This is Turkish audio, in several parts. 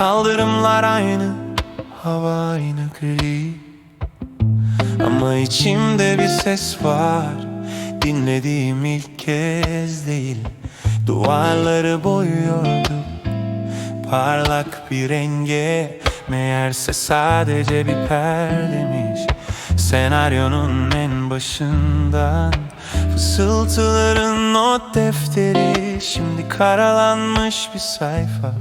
Adımlar aynı Hava aynı gri. Ama içimde bir ses var Dinlediğim ilk kez değil. Duvarları boyuyorduk Parlak bir renge. Meğerse sadece bir perdemiş. Senaryonun en başından Fısıltıların not defteri. Şimdi karalanmış bir sayfa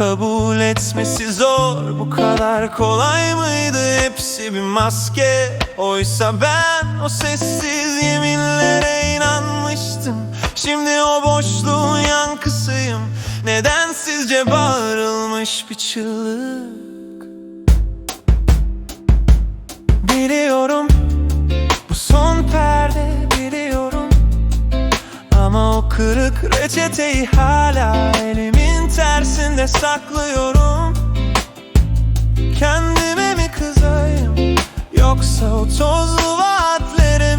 Kabul etmesi zor. Bu kadar kolay mıydı Hepsi bir maske? Oysa ben o sessiz yeminlere inanmıştım. Şimdi o boşluğun yankısıyım. Nedensizce bağırılmış bir çığlık? Biliyorum Bu son perde biliyorum. Ama o kırık reçeteyi hala elimin tersinde saklıyorum. Kendime mi kızayım yoksa o tozlu vaatlere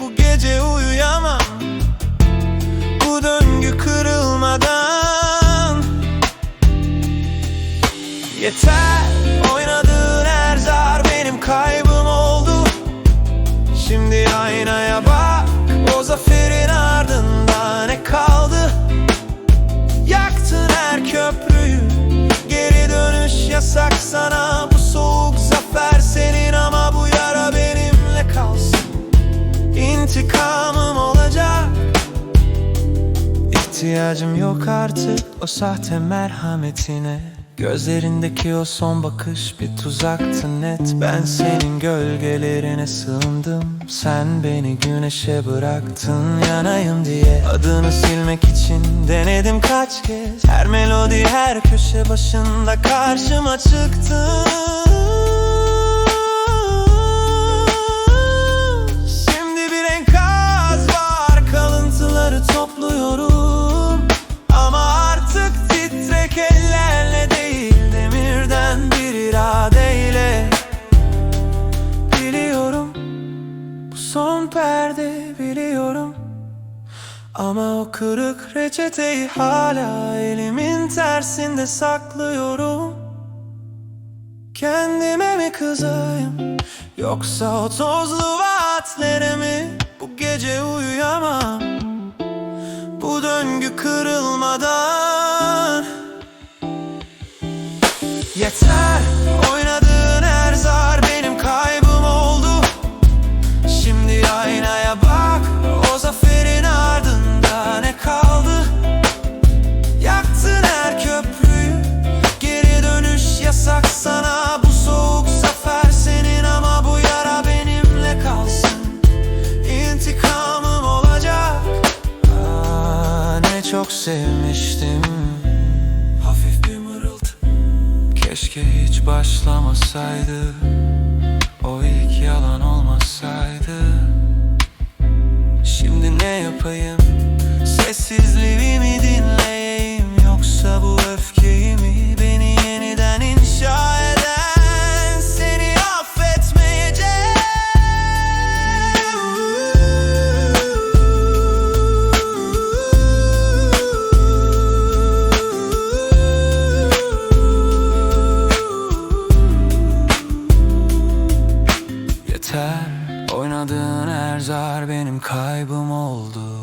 Bu gece uyuyamam bu döngü kırılmadan. Yeter İntikamım olacak. İhtiyacım yok artık o sahte merhametine. Gözlerindeki o son bakış bir tuzaktı net. Ben senin gölgelerine sığındım. Sen beni güneşe bıraktın yanayım diye. Adını silmek için denedim kaç kez. Her melodi her köşe başında karşıma çıktı biliyorum. Ama o kırık reçeteyi hala elimin tersinde saklıyorum. Kendime mi kızayım Yoksa o tozlu vaatlere mi Bu gece uyuyamam? Bu döngü kırılmadan çok sevmiştim. Hafif bir mırıltı Keşke hiç başlamasaydı. O ilk yalan olmasaydı. Şimdi ne yapayım? Sessizliğimi Oynadığın her zar benim kaybım oldu